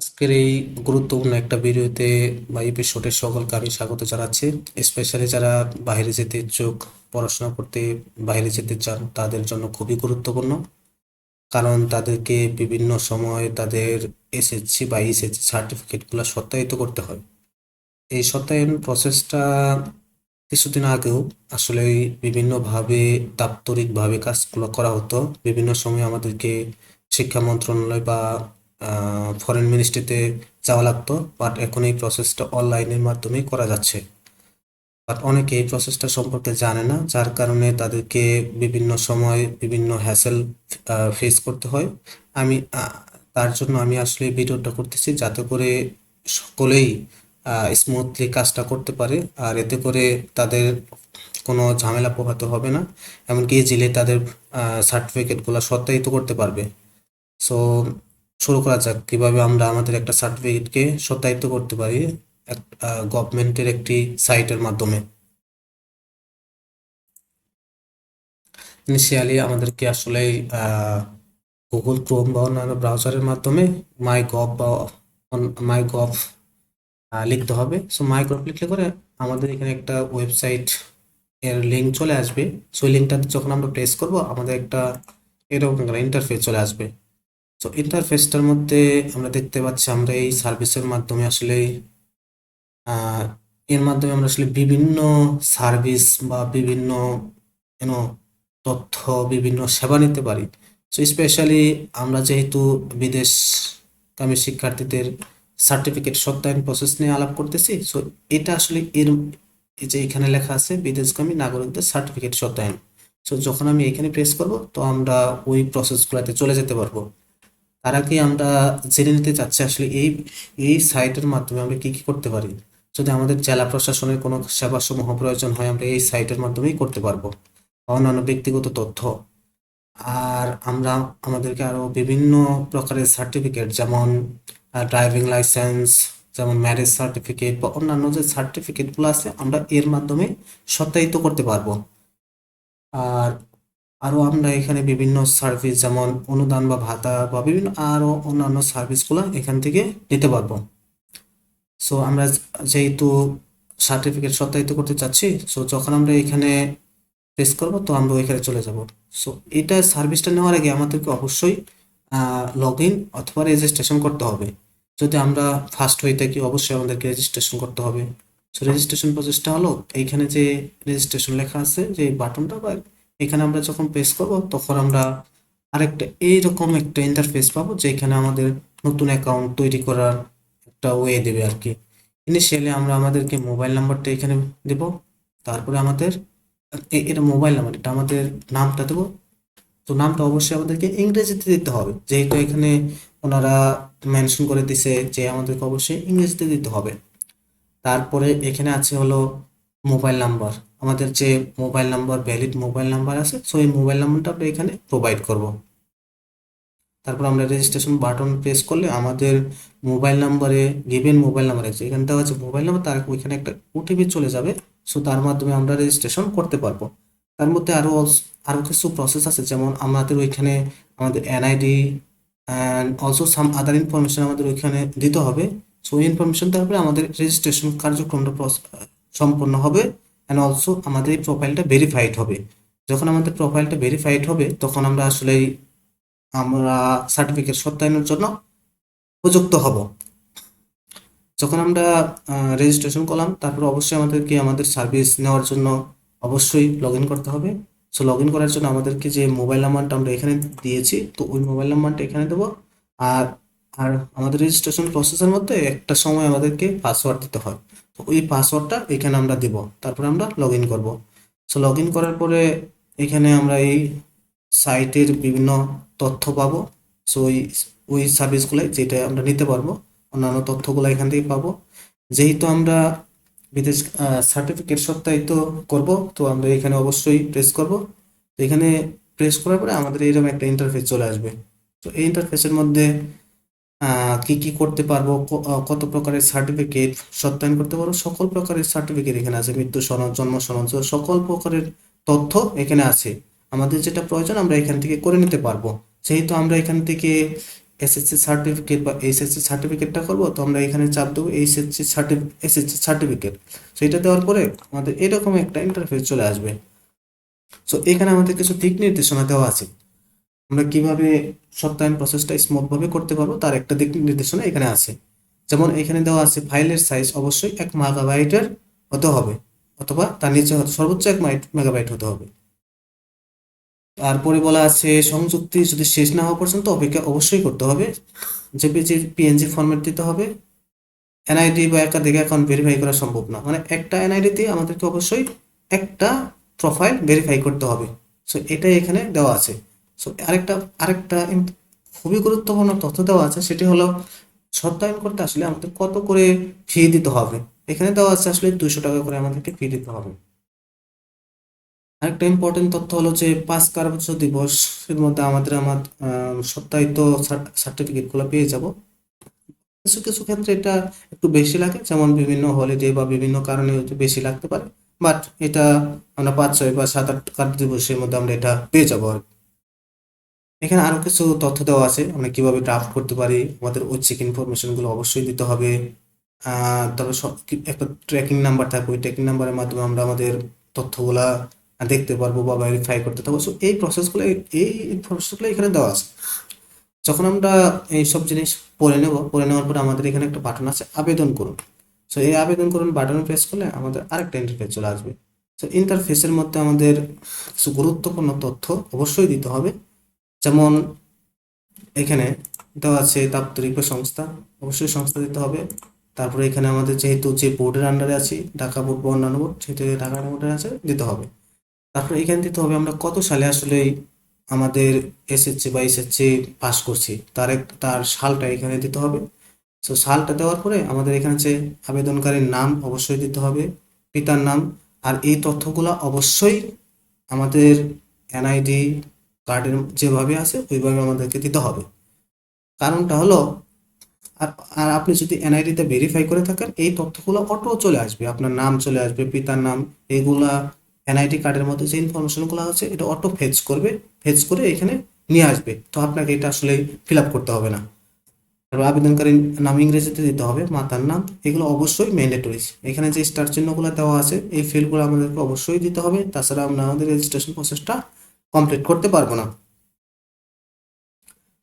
আজকের এই গুরুত্বপূর্ণ একটা ভিডিওতে বা এপিসোডে সকলকে আমি স্বাগত জানাচ্ছি। স্পেশালি যারা বাইরে যেতে ইচ্ছুক, পড়াশোনা করতে বাইরে যেতে চান, তাদের জন্য খুবই গুরুত্বপূর্ণ। কারণ তাদেরকে বিভিন্ন সময় তাদের এসএসসি বা এইচএসসি সার্টিফিকেটগুলো সত্যায়িত করতে হয়। এই সত্যায়ন প্রসেসটা কিছুদিন আগেও আসলে বিভিন্নভাবে দাপ্তরিকভাবে কাজগুলো করা হতো। বিভিন্ন সময় আমাদেরকে শিক্ষা মন্ত্রণালয় বা ফরেন মিনিস্ট্রিতে যাওয়া লাগতো বাট এখন এই প্রসেসটা অনলাইনের মাধ্যমেই করা যাচ্ছে। বাট অনেকে এই প্রসেসটা সম্পর্কে জানে না, যার কারণে তাদেরকে বিভিন্ন সময় বিভিন্ন হ্যাসেল ফেস করতে হয়। আমি তার জন্য আমি আসলে ভিডিওটা করতেছি যাতে করে সকলেই স্মুথলি কাজটা করতে পারে, আর এতে করে তাদের কোনো ঝামেলা পোহাতে হবে না, এমনকি ইজিলি তাদের সার্টিফিকেটগুলো সত্যায়িত করতে পারবে। সো শুরু করা যাক। কীভাবে আমরা আমাদের একটা সার্টিফিকেটকে সত্যায়িত করতে পারি গভর্নমেন্টের একটি সাইটের মাধ্যমে। ইনিশিয়ালি আমাদেরকে আসলে গুগল ক্রোম বা অন্যান্য ব্রাউজারের মাধ্যমে মাই গভ বা মাই গভ লিখতে হবে। সো মাই গভ লিখলে করে আমাদের এখানে একটা ওয়েবসাইট এর লিঙ্ক চলে আসবে। সো লিঙ্কটাতে যখন আমরা প্রেস করব, আমাদের একটা এরকম ইন্টারফেস চলে আসবে। তো ইন্টারফেসটার মধ্যে আমরা দেখতে পাচ্ছি আমরা এই সার্ভিসের মাধ্যমে আসলে এর মাধ্যমে আমরা আসলে বিভিন্ন সার্ভিস বা বিভিন্ন ইউনো তথ্য, বিভিন্ন সেবা নিতে পারি। সো স্পেশালি আমরা যেহেতু বিদেশ বিদেশগামী শিক্ষার্থীদের সার্টিফিকেট সত্যায়ন প্রসেস নিয়ে আলাপ করতেছি সো এটা আসলে এর যে এখানে লেখা আছে, বিদেশগামী নাগরিকদের সার্টিফিকেট সত্যায়ন। সো যখন আমি এখানে প্রেস করব, তো আমরা ওই প্রসেসগুলোতে চলে যেতে পারব। তার আগে আমরা জেনে নিতে চাচ্ছি আসলে এই এই সাইটের মাধ্যমে আমরা কি কি করতে পারি? যদি আমাদের জেলা প্রশাসনের কোনো সেবা সমূহ প্রয়োজন হয়, আমরা এই সাইটের মাধ্যমেই করতে পারব। অন্যান্য ব্যক্তিগত তথ্য। আর আমরা আমাদেরকে আরও বিভিন্ন প্রকারের সার্টিফিকেট যেমন ড্রাইভিং লাইসেন্স যেমন ম্যারেজ সার্টিফিকেট বা অন্যান্য যে সার্টিফিকেটগুলো আছে, আমরা এর মাধ্যমে সত্যায়িত করতে পারব। আর আরও আমরা এখানে বিভিন্ন সার্ভিস যেমন অনুদান বা ভাতা বা বিভিন্ন আরও অন্যান্য সার্ভিসগুলো এখান থেকে নিতে পারব। সো আমরা যেহেতু সার্টিফিকেট সত্যায়িত করতে চাচ্ছি সো যখন আমরা এখানে প্রেস করব, তো আমরা ওইখানে চলে যাব। সো এটা সার্ভিসটা নেওয়ার আগে আমাদেরকে অবশ্যই লগ ইন অথবা রেজিস্ট্রেশন করতে হবে। যদি আমরা ফার্স্ট হয়ে থাকি, অবশ্যই আমাদেরকে রেজিস্ট্রেশন করতে হবে। সো রেজিস্ট্রেশন প্রসেসটা হলো, এইখানে যে রেজিস্ট্রেশন লেখা আছে, যে বাটনটা বা এখানে আমরা যখন প্রেস করব, তখন আমরা আরেকটা এইরকম একটা ইন্টারফেস পাবো, যেখানে আমাদের নতুন অ্যাকাউন্ট তৈরি করার একটা ওয়ে দেবে আর কি। ইনিশিয়ালি আমরা আমাদেরকে মোবাইল নাম্বারটা এখানে দেব, তারপরে আমাদের এটা মোবাইল নাম্বার এটা আমাদের নামটা দেবো। তো নামটা অবশ্যই আমাদেরকে ইংরেজিতে দিতে হবে, যেহেতু এখানে ওনারা মেনশন করে দিছে যে আমাদেরকে অবশ্যই ইংরেজিতে দিতে হবে। তারপরে এখানে আছে হলো মোবাইল নাম্বার আমাদের যে mobile number valid mobile number আছে সো এই মোবাইল নাম্বারটা আমরা এখানে প্রোভাইড করব। তারপর আমরা রেজিস্ট্রেশন বাটন প্রেস করলে আমাদের মোবাইল নাম্বারে গিভেন মোবাইল নাম্বার আছে এখানে দেওয়া আছে মোবাইল নাম্বার তার ওইখানে একটা ওটিপি চলে যাবে সো তার মাধ্যমে আমরা রেজিস্ট্রেশন করতে পারব। তার মধ্যে আরও আরও কিছু প্রসেস আছে, যেমন আমাদের ওইখানে আমাদের NID and also some other information আমাদের ওইখানে দিতে হবে। সো ইনফরমেশন তারপরে আমাদের রেজিস্ট্রেশন কার্যক্রমটা সম্পন্ন হবে। অ্যান্ড অলসো আমাদের এই প্রোফাইলটা ভেরিফাইড হবে। যখন আমাদের প্রোফাইলটা ভেরিফাইড হবে, তখন আমরা আসলে আমরা সার্টিফিকেট সত্যায়নের জন্য উপযুক্ত হব। যখন আমরা রেজিস্ট্রেশন করলাম, তারপর অবশ্যই আমাদেরকে আমাদের সার্ভিস নেওয়ার জন্য অবশ্যই লগ করতে হবে। সো লগ করার জন্য আমাদেরকে যে মোবাইল নাম্বারটা আমরা এখানে দিয়েছি, তো ওই মোবাইল নাম্বারটা এখানে দেবো। আর আর আমাদের রেজিস্ট্রেশন প্রসেসের মধ্যে একটা সময় আমাদেরকে পাসওয়ার্ড দিতে হয়। তো ওই পাসওয়ার্ডটা এখানে আমরা দেব, তারপরে আমরা লগ ইন করব। সো লগ ইন করার পরে এখানে আমরা এই সাইটের বিভিন্ন তথ্য পাবো। সো ওই ওই সার্ভিসগুলো যেটা আমরা নিতে পারব, অন্যান্য তথ্যগুলো এখান থেকে পাবো। যেহেতু আমরা বিদেশ সার্টিফিকেট সত্যায়িত করব, তো আমরা এখানে অবশ্যই প্রেস করব। তো এখানে প্রেস করার পরে আমাদের এইরকম একটা ইন্টারফেস চলে আসবে। তো এই ইন্টারফেসের মধ্যে কি কি করতে পারব? কত প্রকারের সার্টিফিকেট সত্যায়ন করতে পারব? সকল প্রকারের সার্টিফিকেট এখানে আছে। মৃত্যু সনদ জন্ম সনদ সকল প্রকারের তথ্য এখানে আছে। আমাদের যেটা প্রয়োজন, আমরা এখান থেকে করে নিতে পারব। যেহেতু আমরা এখান থেকে এসএসসি সার্টিফিকেট বা এইচএসসি সার্টিফিকেটটা করব, তো আমরা এখানে চাপ দেবো HSC certificate SSC certificate so এটা দেওয়ার পরে আমাদের এরকম একটা ইন্টারফেস চলে আসবে। সো এখানে আমাদের কিছু দিক নির্দেশনা দেওয়া আছে। আমরা কীভাবে সত্যায়ন প্রসেসটা স্মুথভাবে করতে পারব, তার একটা দিক নির্দেশনা এখানে আছে। যেমন এখানে দেওয়া আছে ফাইলের সাইজ অবশ্যই এক মেগাবাইটের হতে হবে, অথবা তার নিচে সর্বোচ্চ এক মেগাবাইট হতে হবে। তারপরে বলা আছে, সংযুক্তি যদি শেষ না হওয়া পর্যন্ত অপেক্ষা অবশ্যই করতে হবে জেপিজি পিএনজি ফরম্যাট দিতে হবে। এনআইডি বা একাধিক অ্যাকাউন্ট ভেরিফাই করা সম্ভব না। মানে একটা এনআইডি দিয়ে আমাদেরকে অবশ্যই একটা প্রোফাইল ভেরিফাই করতে হবে। সো এটাই এখানে দেওয়া আছে। সো আরেকটা আরেকটা খুবই গুরুত্বপূর্ণ তথ্য দেওয়া আছে, সেটি হলো সত্যায়ন করতে আসলে আমাদের কত করে ফি দিতে হবে? এখানে দেওয়া আছে আসলে দুশো টাকা করে আমাদেরকে ফি দিতে হবে। আরেকটা ইম্পর্টেন্ট তথ্য হলো যে পাঁচ কার্য দিবস, এর মধ্যে আমাদের আমার সত্যায়িত সার্টিফিকেটগুলো পেয়ে যাব। কিছু কিছু ক্ষেত্রে এটা একটু বেশি লাগে, যেমন বিভিন্ন হলিডে বা বিভিন্ন কারণে বেশি লাগতে পারে বাট এটা আমরা পাঁচ, ছয় বা সাত, আট কার্য দিবসের মধ্যে আমরা এটা পেয়ে যাব আর কি। এখানে আরও কিছু তথ্য দেওয়া আছে। আমরা কীভাবে ড্রাফট করতে পারি? আমাদের ঐচ্ছিক ইনফরমেশনগুলো অবশ্যই দিতে হবে। তবে সব- একটা ট্র্যাকিং নাম্বার থাকবে। ওই ট্র্যাকিং নাম্বারের মাধ্যমে আমরা আমাদের তথ্যগুলা দেখতে পারব বা ভেরিফাই করতে পারব। সো এই প্রসেসগুলো এই প্রসেসগুলো এখানে দেওয়া আছে। যখন আমরা এই সব জিনিস পড়ে নেব, পড়ে নেওয়ার পরে আমাদের এখানে একটা বাটন আছে, আবেদন করুন। সো এই আবেদন করুন বাটনে প্রেস করলে আমাদের আরেকটা ইন্টারফেস চলে আসবে। সো ইন্টারফেসের মধ্যে আমাদের কিছু গুরুত্বপূর্ণ তথ্য অবশ্যই দিতে হবে। যেমন এখানে দেওয়া আছে দাপ্তরিক বা সংস্থা। অবশ্যই সংস্থা দিতে হবে। তারপরে এখানে আমাদের যেহেতু যে বোর্ডের আন্ডারে আছি, ঢাকা বোর্ড বা অন্যান্য বোর্ড সেহেতু ঢাকা বোর্ডের আছে, দিতে হবে। তারপরে এখানে দিতে হবে আমরা কত সালে আসলে আমাদের এসএসসি বা এসএসসি পাস করছি? তার এক, তার সালটা এখানে দিতে হবে। সো সালটা দেওয়ার পরে আমাদের এখানে যে আবেদনকারীর নাম অবশ্যই দিতে হবে, পিতার নাম, আর এই তথ্যগুলো অবশ্যই আমাদের এনআইডি কার্ডের যেভাবে আছে, ওইভাবে আমাদেরকে দিতে হবে। কারণটা হলো, আর আপনি যদি এনআইডিতে ভেরিফাই করে থাকেন, এই তথ্যগুলো অটো চলে আসবে। আপনার নাম চলে আসবে, পিতার নাম এইগুলা এনআইডি কার্ডের মধ্যে যে ইনফরমেশনগুলো আছে, এটা অটো ফেচ করবে ফেচ করে এখানে নিয়ে আসবে। তো আপনাকে এটা আসলে ফিল আপ করতে হবে না। তারপর আবেদনকারীর নাম ইংরেজিতে দিতে হবে, মাতার নাম, এগুলো অবশ্যই ম্যান্ডেটরি এখানে যে স্টার চিহ্নগুলো দেওয়া আছে, এই ফিল্ডগুলো আমাদেরকে অবশ্যই দিতে হবে। তাছাড়া আমাদের রেজিস্ট্রেশন প্রসেসটা কমপ্লিট করতে পারব না।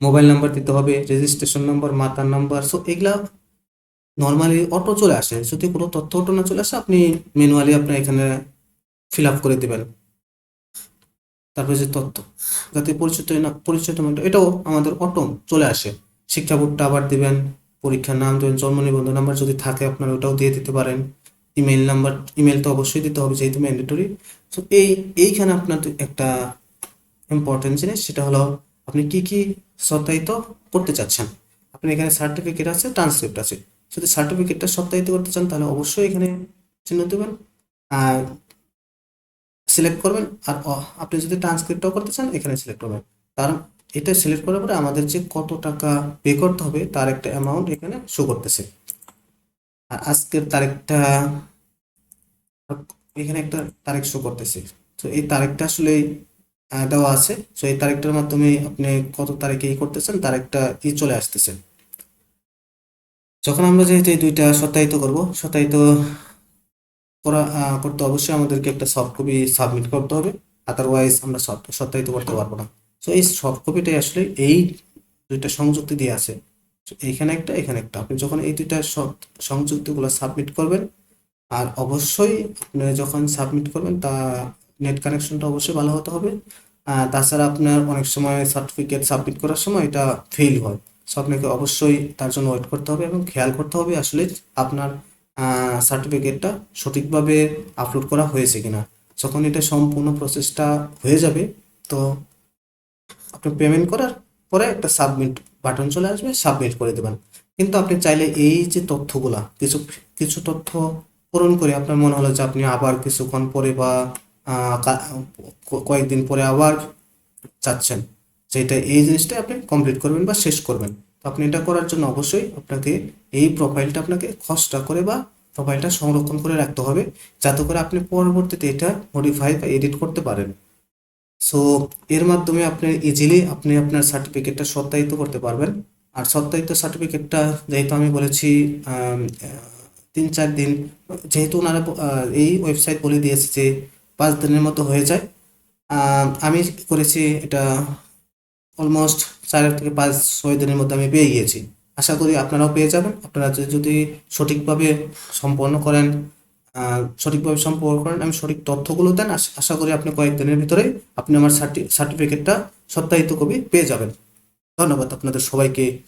মোবাইল নাম্বার দিতে হবে রেজিস্ট্রেশন নাম্বার মাতার নাম্বার সো এগুলা নর্মালি অটো চলে আসে। যদি কোনো তথ্য অটো না চলে আসে, আপনি ম্যানুয়ালি আপনার এখানে ফিল আপ করে দেবেন। তারপরে যে তথ্য, যাতে পরিচিত না, পরিচিত নাম্বার এটাও আমাদের অটো চলে আসে। শিক্ষা বোর্ডটা আবার দিবেন, পরীক্ষার নাম দেবেন, জন্ম নিবন্ধন নাম্বার যদি থাকে, আপনার ওটাও দিয়ে দিতে পারেন। ইমেল নাম্বার ইমেল তো অবশ্যই দিতে হবে, যেহেতু ম্যান্ডেটরি সো এই, এইখানে আপনার একটা ইম্পর্টেন্ট জিনিস, সেটা হলো আপনি কি কি সত্যায়িত করতে চাচ্ছেন। আপনি এখানে সার্টিফিকেট আছে ট্রান্সক্রিপ্ট আছে। যদি সার্টিফিকেটটা সত্যায়িত করতে চান, তাহলে অবশ্যই এখানে চিহ্ন দেবেন, আর সিলেক্ট করবেন, আর আপনি যদি ট্রান্সক্রিপ্টও করতে চান, এখানে সিলেক্ট করবেন। তার, এটা সিলেক্ট করার পরে আমাদের যে কত টাকা পে করতে হবে, তার একটা অ্যামাউন্ট এখানে শো করতেছে। আর আজকের তারিখটা, এখানে একটা তারিখ শো করতেছে। তো এই তারিখটা আসলে দেওয়া আছে। তো এই তারিখটার মাধ্যমে আপনি কত তারিখে ই করতেছেন, তার একটা ই চলে আসতেছে। যখন আমরা যেহেতু এই দুইটা সত্যায়িত করব, সত্যায়িত করা করতে অবশ্যই আমাদেরকে একটা সফট কপি সাবমিট করতে হবে। আদারওয়াইজ আমরা সত- সত্যায়িত করতে পারব না। তো এই সফট কপিটাই আসলে এই দুইটা সংযুক্তি দিয়ে আছে। তো এইখানে একটা, এখানে একটা। আপনি যখন এই দুইটা সংযুক্তিগুলো সাবমিট করবেন, আর অবশ্যই আপনি যখন সাবমিট করবেন, তা নেট কানেকশনটা অবশ্যই ভালো হতে হবে। তাছাড়া আপনার অনেক সময় সার্টিফিকেট সাবমিট করার সময় এটা ফেল হয়। সো আপনাকে অবশ্যই তার জন্য ওয়েট করতে হবে এবং খেয়াল করতে হবে আসলে আপনার সার্টিফিকেটটা সঠিকভাবে আপলোড করা হয়েছে কিনা। যখন এটা সম্পূর্ণ প্রসেসটা হয়ে যাবে, তো আপনি পেমেন্ট করার পরে একটা সাবমিট বাটন চলে আসবে সাবমিট করে দেবেন। কিন্তু আপনি চাইলে এই যে তথ্যগুলা, কিছু কিছু তথ্য পূরণ করে আপনার মনে হলো যে আপনি আবার কিছুক্ষণ পরে বা কয়েকদিন পরে আবার চাচ্ছেন। যেটা এই জিনিসটা আপনি কমপ্লিট করবেন বা শেষ করবেন। তো আপনি এটা করার জন্য অবশ্যই আপনাকে এই প্রোফাইলটা আপনাকে খসড়া করে বা প্রোফাইলটা সংরক্ষণ করে রাখতে হবে, যাতে করে আপনি পরবর্তীতে এটা মডিফাই বা এডিট করতে পারেন। সো এর মাধ্যমে আপনি ইজিলি আপনি আপনার সার্টিফিকেটটা সত্যায়িত করতে পারবেন। আর সত্যায়িত সার্টিফিকেটটা যেহেতু আমি বলেছি তিন চার দিন, যেহেতু ওনারা এই ওয়েবসাইট বলে দিয়েছে যে পাঁচ দিনের মতো হয়ে যায়। আমি করেছি এটা অলমোস্ট চার থেকে পাঁচ, ছয় দিনের মধ্যে আমি পেয়ে গিয়েছি। আশা করি আপনারাও পেয়ে যাবেন। আপনারা যদি- সঠিকভাবে সম্পন্ন করেন সঠিকভাবে সম্পন্ন করেন, আমি সঠিক তথ্যগুলো দেন। আশা করি আপনি কয়েকদিনের ভিতরে আপনি আমার সার্টিফিকেটটা সত্যায়িত কপি পেয়ে যাবেন। ধন্যবাদ আপনাদের সবাইকে।